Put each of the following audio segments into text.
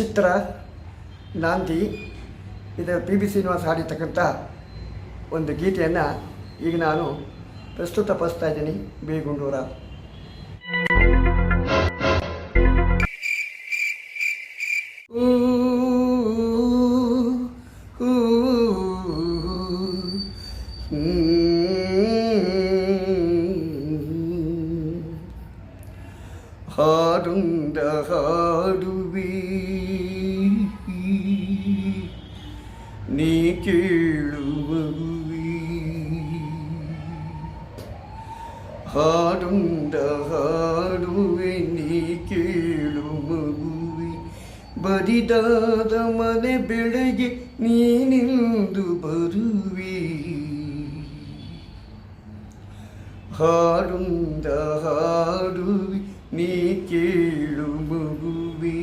ಚಿತ್ರ ನಾಂದಿ ಇದು P B Srinivasa ಹಾಡಿರ್ತಕ್ಕಂಥ ಒಂದು ಗೀತೆಯನ್ನು ಈಗ ನಾನು ಪ್ರಸ್ತುತಪಡಿಸ್ತಾ ಇದ್ದೀನಿ ಬೇಗುಂಡೂರ ಹ್ಞೂ നീ കേളുവീ ഹാടുണ്ടാടുവേ നീ കേളുവീ ബരിദാത മന ബെളകെ നീ നിന്നു ബരുവീ ഹാടുണ്ടാടുവേ ನೀ ಕೇಳು ಮಗುವೆ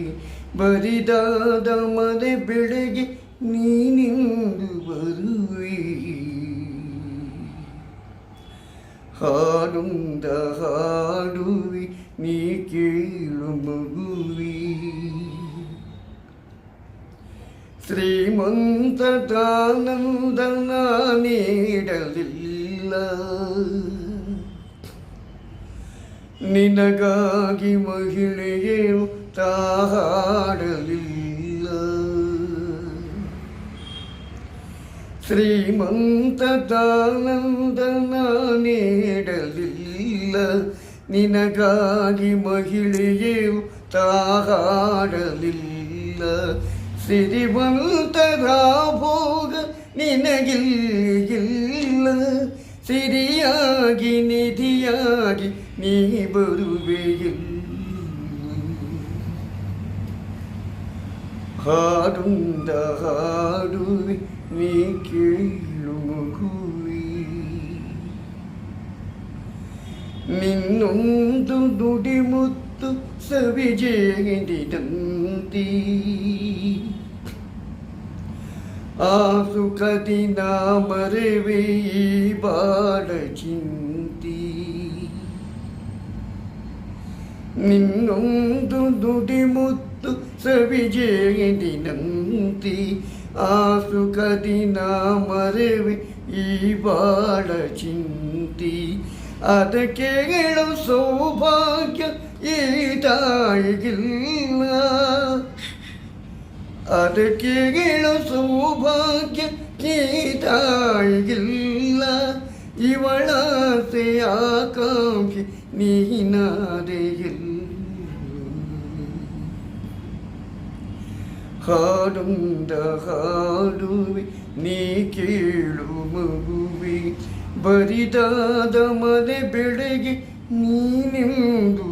ಬರಿದಾದ ಮನೆ ಬೆಳೆಗೆ ನೀನಿಂದು ಬರುವೆ ಹಾಡುಂದ ಹಾಡುವಿ ನೀ ಕೇಳು ಮಗುವೆ ಶ್ರೀಮಂತ ದಾನಂದನ ನೀಡಲಿಲ್ಲ ನಿನಗಾಗಿ ಮಹಿಳೆಯೇನು ತಾಡಲಿಲ್ಲ ಶ್ರೀಮಂತದಾನಂದನ ನೀಡಲಿಲ್ಲ ನಿನಗಾಗಿ ಮಹಿಳೆಯೇನು ತಾಡಲಿಲ್ಲ ಸಿರಿವಂತದ ಭೋಗ ನಿನಗಿಲ್ಲ തിരിയാകി നിധിയാകി നീ വരുവയും ഹാടുണ്ട ഹാടുവി നീ കീഴുമുകുവി നിന്നൊന്തു നുടിമുത്തു സവിജയന്തി ಆ ಸುಖದಿ ನಾಮರವೇ ಬಾಳ ಚಿಂತಿ ನಿನ್ನೊಂದು ನುಡಿಮುತ್ತು ಸವಿಜೇದಿನಂತಿ ಆ ಸುಖದಿ ನಾಮರವೇ ಈ ಬಾಳ ಚಿಂತಿ ಅದ ಕೇಳು ಸೌಭಾಗ್ಯ ಈತಾಯಿಗಿಲ್ಲ ಅದಕ್ಕೆ ಗೆಳಸು ಸೌಭಾಗ್ಯ ಕೀತಾಯಿಗಿಲ್ಲ ಇವಳಾಸೆ ಆಕಾಂಕ್ಷಿ ನೀನಾದೆಯಿಲ್ಲ ಹಾಡುಂದ ಹಾಡುವೆ ನೀ ಕೇಳು ಮಗುವೆ ಬರಿದಾದ ಮನೆ ಬೆಳೆಗೆ ನೀನೆಂದು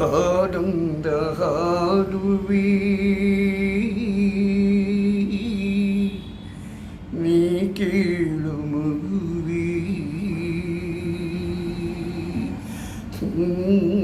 ಹಾಡುಂದ ಹಾಡುವಿ ನೀ ಕೇಳು ಮಗುವಿ ಹ್ಞೂ